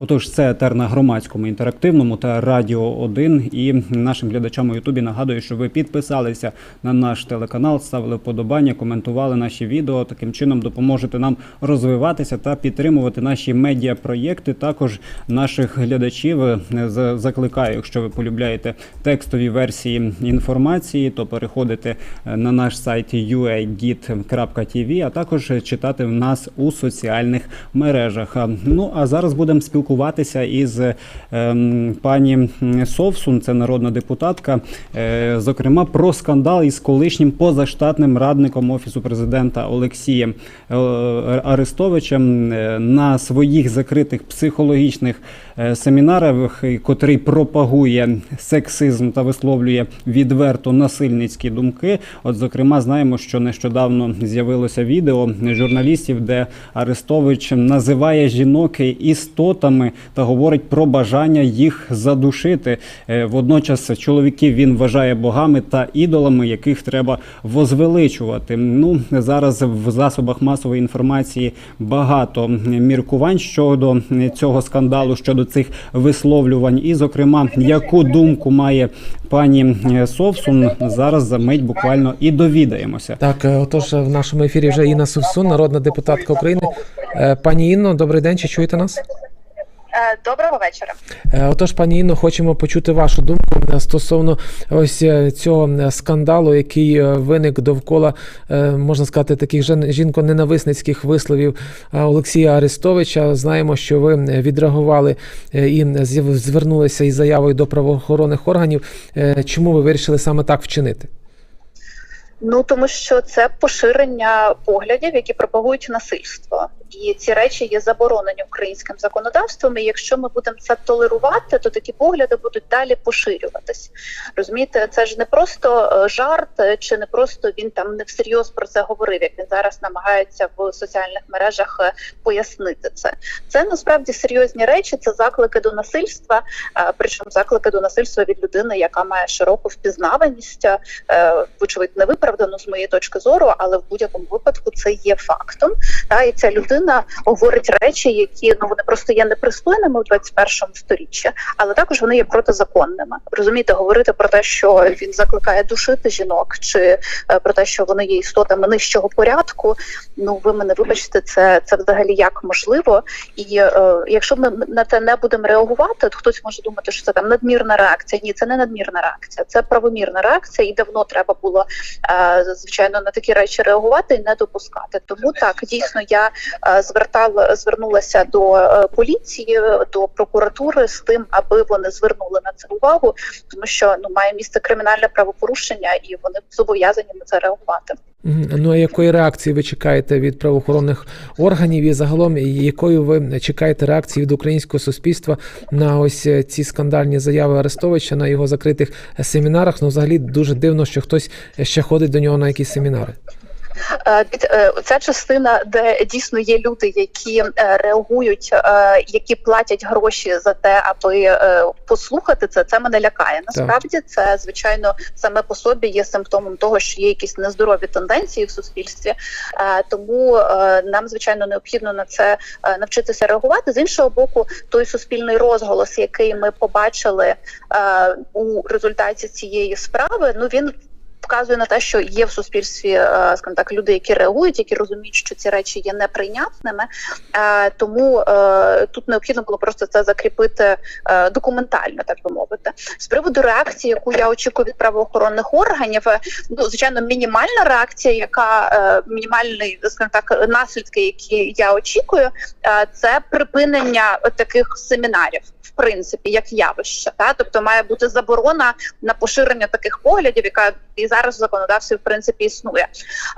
Отож, це етер на громадському інтерактивному та радіо 1. І нашим глядачам у Ютубі нагадую, що ви підписалися на наш телеканал, ставили вподобання, коментували наші відео. Таким чином допоможете нам розвиватися та підтримувати наші медіапроєкти. Також наших глядачів е, закликаю, якщо ви полюбляєте текстові версії інформації, то переходите е, на наш сайт uagit.tv, а також читати в нас у соціальних мережах. Ну а зараз будемо спілкуватися із ем, пані Совсун, це народна депутатка, е, зокрема про скандал із колишнім позаштатним радником офісу президента Олексієм е, Арестовичем е, на своїх закритих психологічних семінарах, котрий пропагує сексизм та висловлює відверто насильницькі думки. От, зокрема, знаємо, що нещодавно з'явилося відео журналістів, де Арестович називає жінок істотами та говорить про бажання їх задушити. Е, Водночас чоловіків він вважає богами та ідолами, яких треба возвеличувати. Ну зараз в засобах масової інформації багато міркувань щодо цього скандалу, щодо цих висловлювань, і, зокрема, яку думку має пані Совсун, зараз за мить буквально і довідаємося. Так, е, отож, в нашому ефірі вже Інна Совсун, народна депутатка України. Е, Пані Інно, добрий день, чи чуєте нас? Е, Доброго вечора. Е, Отож, пані Інно, хочемо почути вашу думку е, стосовно ось цього скандалу, який виник довкола, можна сказати, таких жінко-ненависницьких висловів Олексія Арестовича. Знаємо, що ви відреагували і звернулися із заявою до правоохоронних органів. Чому ви вирішили саме так вчинити? Ну тому що це поширення поглядів, які пропагують насильство, і ці речі є заборонені українським законодавством. І якщо ми будемо це толерувати, то такі погляди будуть далі поширюватись. Розумієте, це ж не просто е, жарт, е, чи не просто він там не всерйоз про це говорив, як він зараз намагається в соціальних мережах е, пояснити це. Це насправді серйозні речі. Це заклики до насильства, причому заклики до насильства від людини, яка має широку впізнаваність. вочевидь не виправдано з моєї точки зору, але в будь-якому випадку це є фактом. Та і ця людина говорить речі, які ну вони просто є непристойними у 21 сторіччі, але також вони є протизаконними. Розумієте, говорити про те, що він закликає душити жінок, чи е, про те, що вони є істотами нижчого порядку. Ну ви мене вибачте, це це взагалі як можливо. І е, якщо ми на це не будемо реагувати, то хтось може думати, що це там надмірна реакція. Ні, це не надмірна реакція, це правомірна реакція, і давно треба було е, звичайно на такі речі реагувати і не допускати. Тому так дійсно я е, звертала звернулася до е, поліції, до прокуратури з тим, аби вони звернули на це увагу, тому що ну має місце кримінальне правопорушення, і вони зобов'язані на це реагувати. Ну а якої реакції ви чекаєте від правоохоронних органів і загалом якою ви чекаєте реакції від українського суспільства на ось е, ці скандальні заяви Арестовича на його закритих е, семінарах? Ну, взагалі дуже дивно, що хтось ще ходить до нього на якісь семінари. Е, е, Ця частина, де дійсно є люди, які е, реагують, які платять гроші за те, аби послухати це, це мене лякає. Насправді це звичайно саме по собі є симптомом того, що є якісь нездорові тенденції в суспільстві. Тому нам звичайно необхідно на це навчитися реагувати. З іншого боку, той суспільний розголос, який ми побачили у результаті цієї справи, ну він вказує на те, що є в суспільстві, е, скажімо так, люди, які реагують, які розуміють, що ці речі є неприйнятними. Е, Тому е, тут необхідно було просто це закріпити документально, так би мовити. З приводу реакції, яку я очікую від правоохоронних органів, ну звичайно, мінімальна реакція, яка мінімальний, скажімо так, наслідки, які я очікую, це припинення таких семінарів. Принципі, як явище, та тобто має бути заборона на поширення таких поглядів, яка і зараз в законодавстві в принципі існує.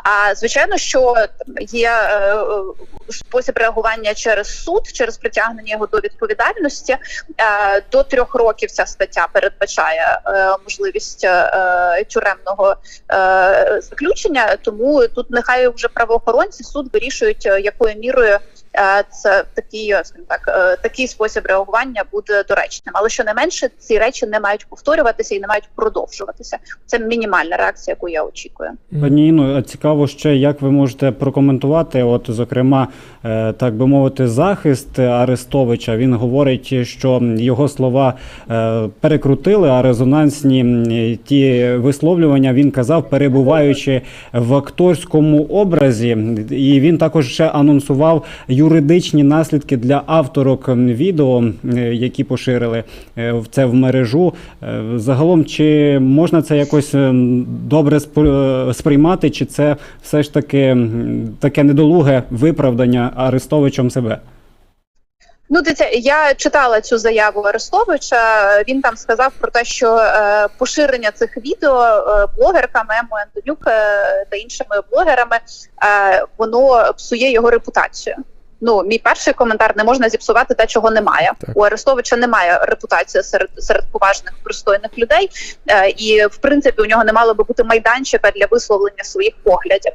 А звичайно, що є е, е, спосіб реагування через суд, через притягнення його до відповідальності. Е, до трьох років ця стаття передбачає можливість тюремного заключення. Тому тут нехай вже правоохоронці суд вирішують, якою мірою. Це такий, е, скажімо так, е, такий спосіб реагування буде доречним. Але що не менше, ці речі не мають повторюватися і не мають продовжуватися. Це мінімальна реакція, яку я очікую. Пані Інно, а цікаво ще, як ви можете прокоментувати, от, зокрема, е, так би мовити, захист Арестовича. Він говорить, що його слова перекрутили, а резонансні ті висловлювання він казав, перебуваючи в акторському образі. І він також ще анонсував юридичні наслідки для авторок відео, які поширили е, це в мережу. Е, Загалом, чи можна це якось добре е, сприймати, чи це все ж таки таке недолуге виправдання Арестовичем себе? Ну, дивіться, я читала цю заяву Арестовича. Він там сказав про те, що е, поширення цих відео е, блогерками Емою Антонюк е, та іншими блогерами е, воно псує його репутацію. Ну, мій перший коментар не можна зіпсувати те, чого немає. Так. У Арестовича немає репутації серед серед поважних пристойних людей, е, і в принципі у нього не мало би бути майданчика для висловлення своїх поглядів.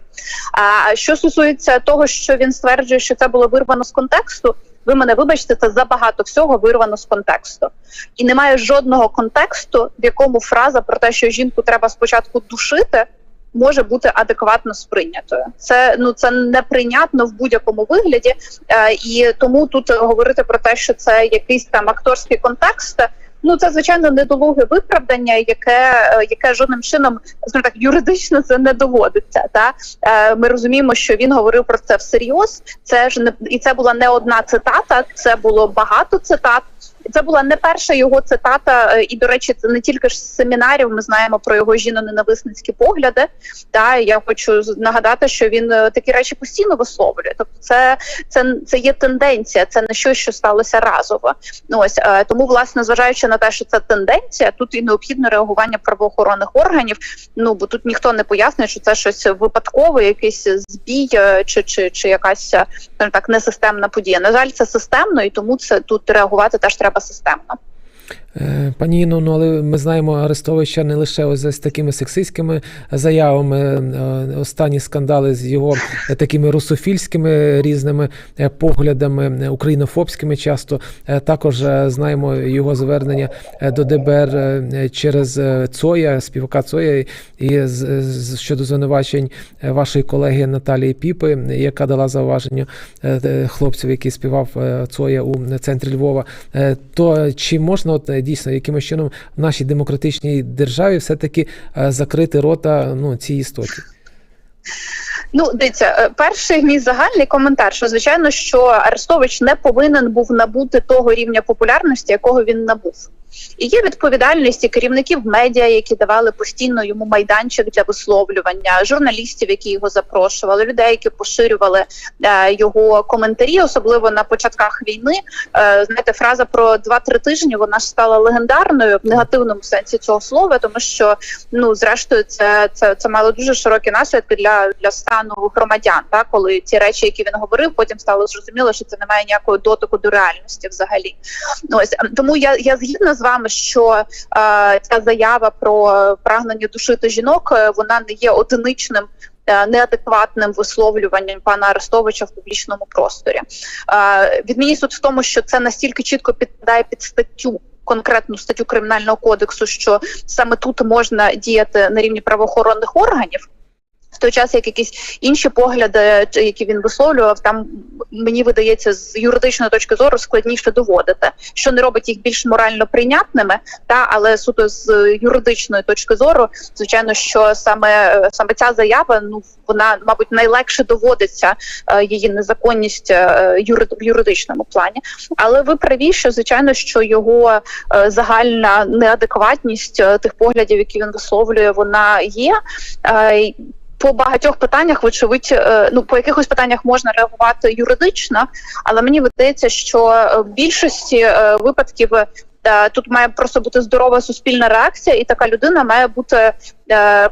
А що стосується того, що він стверджує, що це було вирвано з контексту. Ви мене вибачте, це забагато всього вирвано з контексту, і немає жодного контексту, в якому фраза про те, що жінку треба спочатку душити, може бути адекватно сприйнятою. Це ну це неприйнятно в будь-якому вигляді, е, і тому тут говорити про те, що це якийсь там акторський контекст. Ну, це звичайно недолуге виправдання, яке е, яке жодним чином скажімо так юридично це не доводиться. Та е, ми розуміємо, що він говорив про це всерйоз. Це ж не і це була не одна цитата, це було багато цитат. Це була не перша його цитата, е, і до речі, це не тільки ж з семінарів. Ми знаємо про його жіноненависницькі погляди. Та я хочу нагадати, що він е, такі речі постійно висловлює. Тобто, це це, це є тенденція, це не щось, що сталося разово. Ну ось е, тому, власне, зважаючи на те, що це тенденція, тут і необхідне реагування правоохоронних органів. Ну бо тут ніхто не пояснює, що це щось випадкове, якийсь збій чи, чи, чи якась так несистемна подія. На жаль, це системно, і тому це тут реагувати теж треба системно. Е, Пані Інно, ну але ми знаємо Арестовича не лише ось з такими сексистськими заявами. е, Останні скандали з його е, такими русофільськими різними е, поглядами, е, українофобськими часто. Е, Також е, знаємо його звернення е, до ДБР е, через е, Цоя, співака Цоя, і щодо звинувачень е, вашої колеги Наталії Піпи, яка дала зауваження е, е, хлопців, який співав е, Цоя у центрі Львова. Е, То чи можна от е, дійсно якимось чином в нашій демократичній державі все-таки е, закрити рота ну, цій істоті? Ну, дивіться, е, перший мій загальний коментар, що звичайно, що Арестович не повинен був набути того рівня популярності, якого він набув. І є відповідальність і керівників медіа, які давали постійно йому майданчик для висловлювання, журналістів, які його запрошували, людей, які поширювали е, його коментарі, особливо на початках війни. Е, знаєте, фраза про 2-3 тижні вона ж стала легендарною в негативному сенсі цього слова, тому що ну зрештою це, це, це мало дуже широкі наслідки для, для стану громадян. Та коли ті речі, які він говорив, потім стало зрозуміло, що це не має ніякого дотику до реальності взагалі. Ось ем, тому я, я згідна з вами, що е, ця заява про прагнення душити жінок е, вона не є одиничним. е, Неадекватним висловлюванням пана Арестовича в публічному просторі. Е, Відмінність тут в тому, що це настільки чітко підпадає під статтю. Конкретну статтю кримінального кодексу, що саме тут можна діяти на рівні правоохоронних органів, той час як якісь інші погляди, які він висловлював, там мені видається з юридичної точки зору складніше доводити, що не робить їх більш морально прийнятними, та але суто з юридичної точки зору, звичайно, що саме е, саме ця заява, ну вона, мабуть, найлегше доводиться е, її незаконність е, в юридичному плані. Але ви праві, що звичайно, що його е, загальна неадекватність е, тих поглядів, які він висловлює, вона є. По багатьох питаннях, вочевидь, е, ну по якихось питаннях можна реагувати юридично, але мені видається, що е, в більшості е, випадків тут має просто бути здорова суспільна реакція, і така людина має бути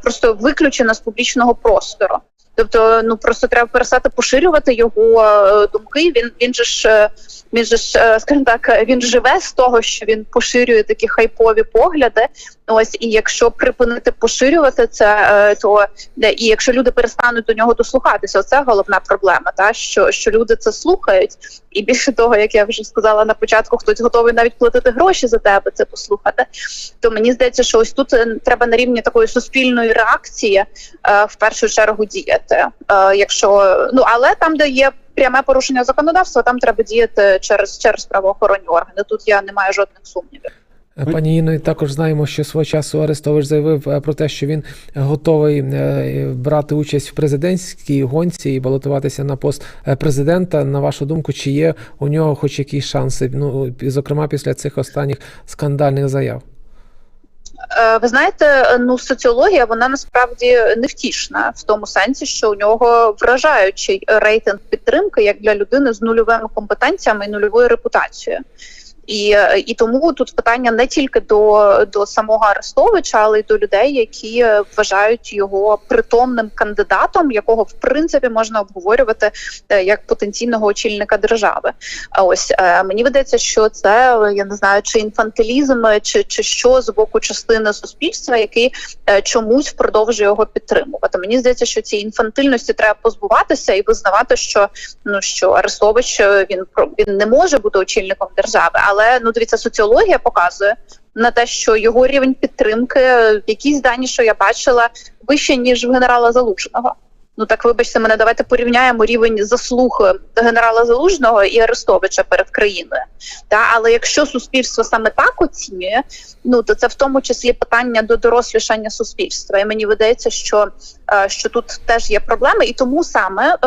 просто виключена з публічного простору. Тобто, ну просто треба перестати поширювати його думки. Він він же ж він же ж, скажімо так, він живе з того, що він поширює такі хайпові погляди. Ось і якщо припинити поширювати це, е, то де і якщо люди перестануть до нього дослухатися, це головна проблема. Та що, що люди це слухають, і більше того, як я вже сказала на початку, хтось готовий навіть платити гроші за тебе це послухати. То мені здається, що ось тут е, треба на рівні такої суспільної реакції е, в першу чергу діяти. Е, якщо ну але там, де є пряме порушення законодавства, там треба діяти через через правоохоронні органи. Тут я не маю жодних сумнівів. Е, Пані Інно, також знаємо, що свого часу Арестович заявив е, про те, що він готовий е, брати участь в президентській гонці і балотуватися на пост е, президента. На вашу думку, чи є у нього хоч якісь шанси? Ну, зокрема, після цих останніх скандальних заяв? Е, Ви знаєте, ну соціологія вона насправді невтішна в тому сенсі, що у нього вражаючий рейтинг підтримки як для людини з нульовими компетенціями і нульовою репутацією. І, е, і тому тут питання не тільки до, до самого Арестовича, але й до людей, які е, вважають його притомним кандидатом, якого в принципі можна обговорювати е, як потенційного очільника держави. А ось мені видається, що це я не знаю, чи інфантилізм, чи, чи що з боку частини суспільства, який чомусь продовжує його підтримувати. Мені здається, що ці інфантильності треба позбуватися і визнавати, що ну що Арестович він він не може бути очільником держави, але ну дивіться, соціологія показує. На те, що його рівень підтримки, якісь дані, що я бачила, вище ніж в генерала Залужного. Ну так вибачте мене, давайте порівняємо рівень заслуг генерала Залужного і Арестовича перед країною. Та але якщо суспільство саме так оцінює, ну то це в тому числі питання до дорослішання суспільства. І мені видається, що, е, що тут теж є проблеми, і тому саме е,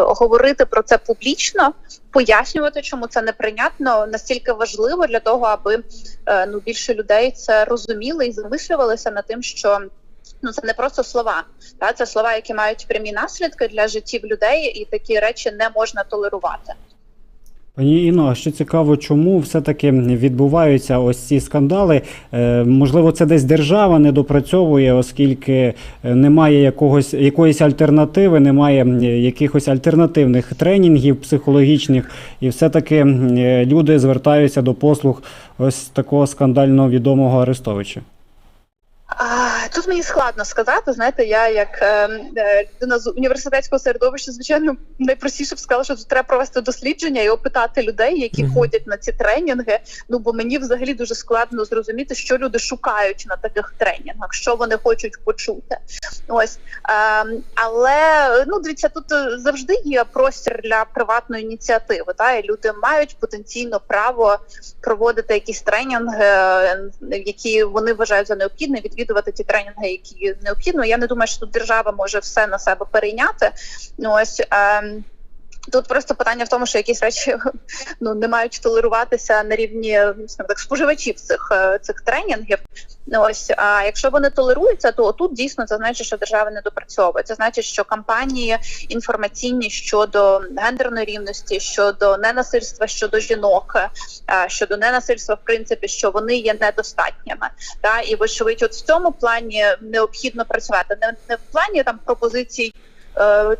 говорити про це публічно, пояснювати, чому це неприйнятно, настільки важливо для того, аби е, ну більше людей це розуміли і замислювалися над тим, що. Ну, це не просто слова, та це слова, які мають прямі наслідки для життів людей, і такі речі не можна толерувати. Пані Інно, а що цікаво, чому все-таки відбуваються ось ці скандали? Е, можливо, це десь держава не допрацьовує, оскільки е, немає якогось якоїсь альтернативи, немає якихось альтернативних тренінгів психологічних, і все-таки е, люди звертаються до послуг ось такого скандально відомого Арестовича. А, тут мені складно сказати. Знаєте, я як е, е, людина з університетського середовища, звичайно, найпростіше б сказала, що тут треба провести дослідження і опитати людей, які Мгм. ходять на ці тренінги. Ну бо мені взагалі дуже складно зрозуміти, що люди шукають на таких тренінгах, що вони хочуть почути. Ось е, але ну дивіться, тут е, завжди є простір для приватної ініціативи. Та і люди мають потенційно право проводити якісь тренінги, е, які вони вважають за необхідне, відвідувати ті тренінги, які необхідно. Я не думаю, що тут держава може все на себе перейняти. Ну ось. ем, Тут просто питання в тому, що якісь речі ну не мають толеруватися на рівні так споживачів цих е, цих тренінгів. Ну, Ось а якщо вони толеруються, то тут дійсно це значить, що держава не допрацьовує. Це значить, що кампанії інформаційні щодо гендерної рівності, щодо ненасильства щодо жінок, е, щодо ненасильства, в принципі, що вони є недостатніми. Та і вочевидь, от в цьому плані необхідно працювати. Не, не в плані там пропозицій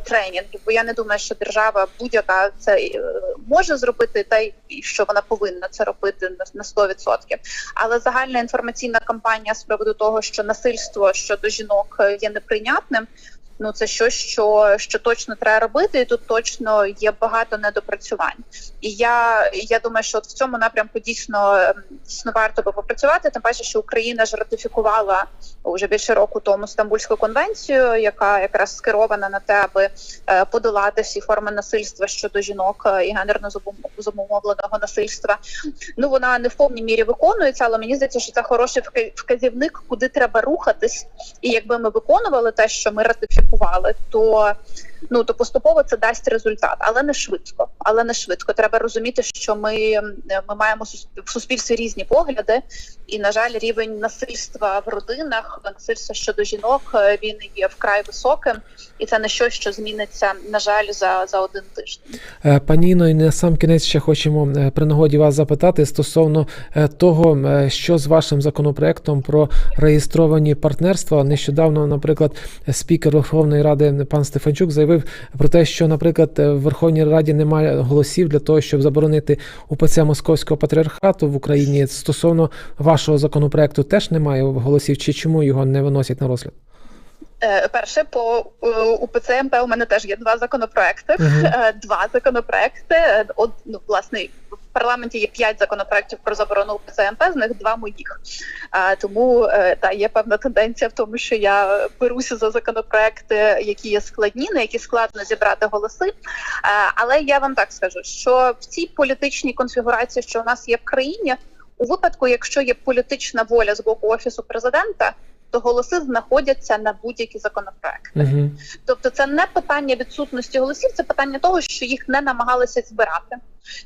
тренінгів, бо я не думаю, що держава будь-яка це е, може зробити, та й що вона повинна це робити на, на 100%. Але загальна інформаційна кампанія з приводу того, що насильство щодо жінок е, є неприйнятним. Ну, це щось, що, що точно треба робити, і тут точно є багато недопрацювань. І я, я думаю, що от в цьому напрямку дійсно ем, дійсно варто би попрацювати. Тим паче, що Україна ж ратифікувала вже більше року тому Стамбульську конвенцію, яка якраз скерована на те, аби е, подолати всі форми насильства щодо жінок е, і гендерно зумовленого насильства. Ну вона не в повній мірі виконується, але мені здається, що це хороший вка- вказівник, куди треба рухатись. І якби ми виконували те, що ми ратифікували, то ну то поступово це дасть результат, але не швидко. Але не швидко. Треба розуміти, що ми, ми маємо в суспільстві різні погляди, і на жаль, рівень насильства в родинах, насильства щодо жінок, е, він є вкрай високим, і це не щось, що зміниться на жаль за, за один тиждень. Е, Пані Інно, і на сам кінець ще хочемо е, при нагоді вас запитати стосовно того, що з вашим законопроектом про реєстровані партнерства. Нещодавно, наприклад, спікер Верховної Ради пан Стефанчук заявив про те, що, наприклад, в Верховній Раді немає голосів для того, щоб заборонити УПЦ Московського патріархату в Україні стосовно вашого вашого законопроекту теж немає голосів, чи чому його не виносять на розгляд? Е, Перше, по е, УПЦ МП у мене теж є два законопроекти. Мгм. Е, Два законопроекти. От, ну, власне, в парламенті є п'ять законопроектів про заборону УПЦ МП, з них два моїх. А, тому та є певна тенденція в тому, що я беруся за законопроекти, які є складні, на які складно зібрати голоси. Але я вам так скажу, що в цій політичній конфігурації, що у нас є в країні, у випадку, якщо є політична воля з боку офісу президента, то голоси знаходяться на будь-які законопроекти. Угу. Тобто, це не питання відсутності голосів, це питання того, що їх не намагалися збирати.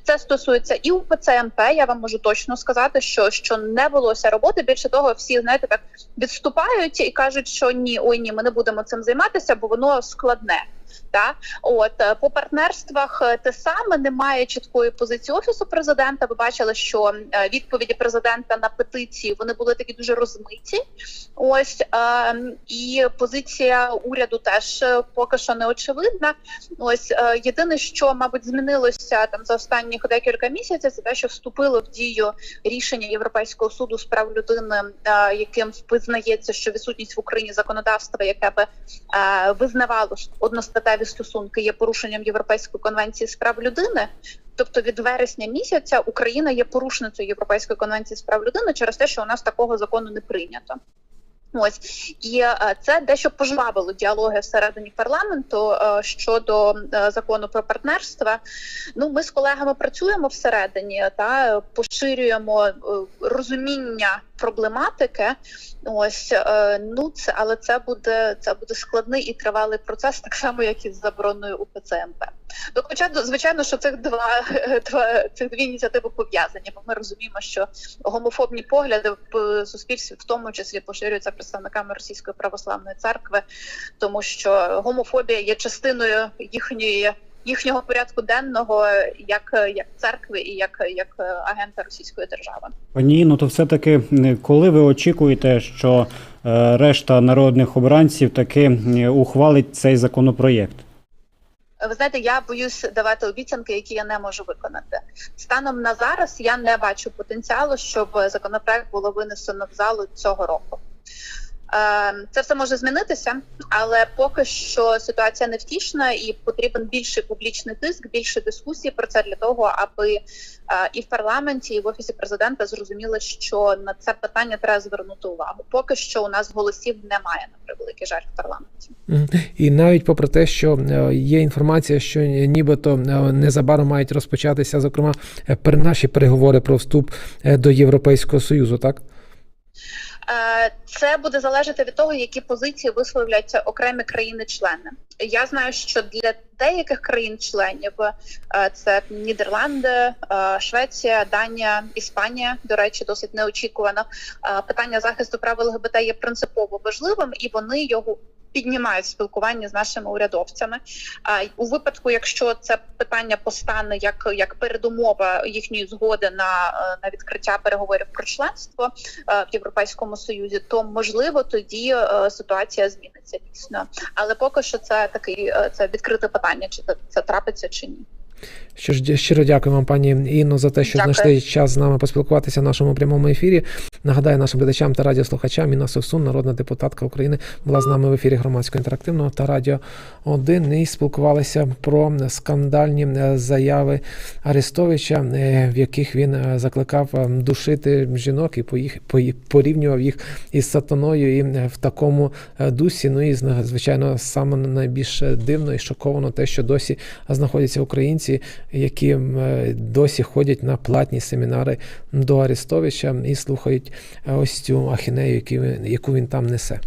Це стосується і УПЦ МП. Я вам можу точно сказати, що, що не велося роботи. Більше того, всі знаєте, так відступають і кажуть, що ні, ой, ні, ми не будемо цим займатися, бо воно складне. Та от е, по партнерствах е, те саме немає чіткої позиції офісу президента. Ви бачили, що е, відповіді президента на петиції вони були такі дуже розмиті. Ось і позиція уряду теж поки що не очевидна. Ось єдине, що мабуть змінилося там за останні декілька місяців, це те, що вступило в дію рішення Європейського суду з прав людини, яким визнається, що відсутність в Україні законодавства, яке би визнавало що одностатеві стосунки, є порушенням Європейської конвенції з прав людини. Тобто від вересня місяця Україна є порушницею Європейської конвенції з прав людини через те, що у нас такого закону не прийнято. Ось і е, це дещо пожвавило діалоги всередині парламенту е, щодо е, закону про партнерство. Ну, ми з колегами працюємо всередині та поширюємо розуміння проблематики. Ось ну це, але це буде це буде складний і тривалий процес, так само як і з забороною УПЦ МП. То, хоча звичайно, що цих два, два цих дві ініціативи пов'язані, бо ми розуміємо, що гомофобні погляди в суспільстві, в тому числі, поширюються представниками російської православної церкви, тому що гомофобія є частиною їхньої. Їхнього порядку денного як, як церкви і як, як агента російської держави. Пані Інно, то все-таки коли ви очікуєте, що е, решта народних обранців таки ухвалить цей законопроєкт? Ви знаєте, я боюсь давати обіцянки, які я не можу виконати. Станом на зараз я не бачу потенціалу, щоб законопроект було винесено в залу цього року. Е, Це все може змінитися, але поки що ситуація невтішна і потрібен більший публічний тиск, більше дискусії про це для того, аби е, і в парламенті, і в офісі президента зрозуміли, що на це питання треба звернути увагу. Поки що у нас голосів немає на превеликий жаль в парламенті. І навіть попри те, що е, є інформація, що нібито е, незабаром мають розпочатися, зокрема, наші переговори про вступ до Європейського Союзу, так? Е, Це буде залежати від того, які позиції висловлять окремі країни-члени. Я знаю, що для деяких країн-членів е, це Нідерланди, е, Швеція, Данія, Іспанія. До речі, досить неочікувано. Питання захисту прав ЛГБТ є принципово важливим, і вони його піднімають спілкування з нашими урядовцями. А у випадку, якщо це питання постане як, як передумова їхньої згоди на, е, на відкриття переговорів про членство е, в Європейському Союзі, то можливо тоді е, ситуація зміниться дійсно. Але поки що це такий це відкрите питання, чи це трапиться чи ні. Що ж, щиро дякую вам, пані Інно, за те, що Дякую. знайшли час з нами поспілкуватися в нашому прямому ефірі. Нагадаю нашим глядачам та радіослухачам, Інна Совсун, народна депутатка України, була з нами в ефірі громадського інтерактивного та радіо 1 і спілкувалися про скандальні е, заяви Арестовича, е, в яких він е, закликав е, душити жінок і поїх- порівнював їх із сатаною і в такому дусі. Ну і звичайно, саме найбільш дивно і шоковано те, що досі знаходяться українці, які е, досі ходять на платні семінари до Арестовича і слухають е, ось цю ахінею, яку він там несе.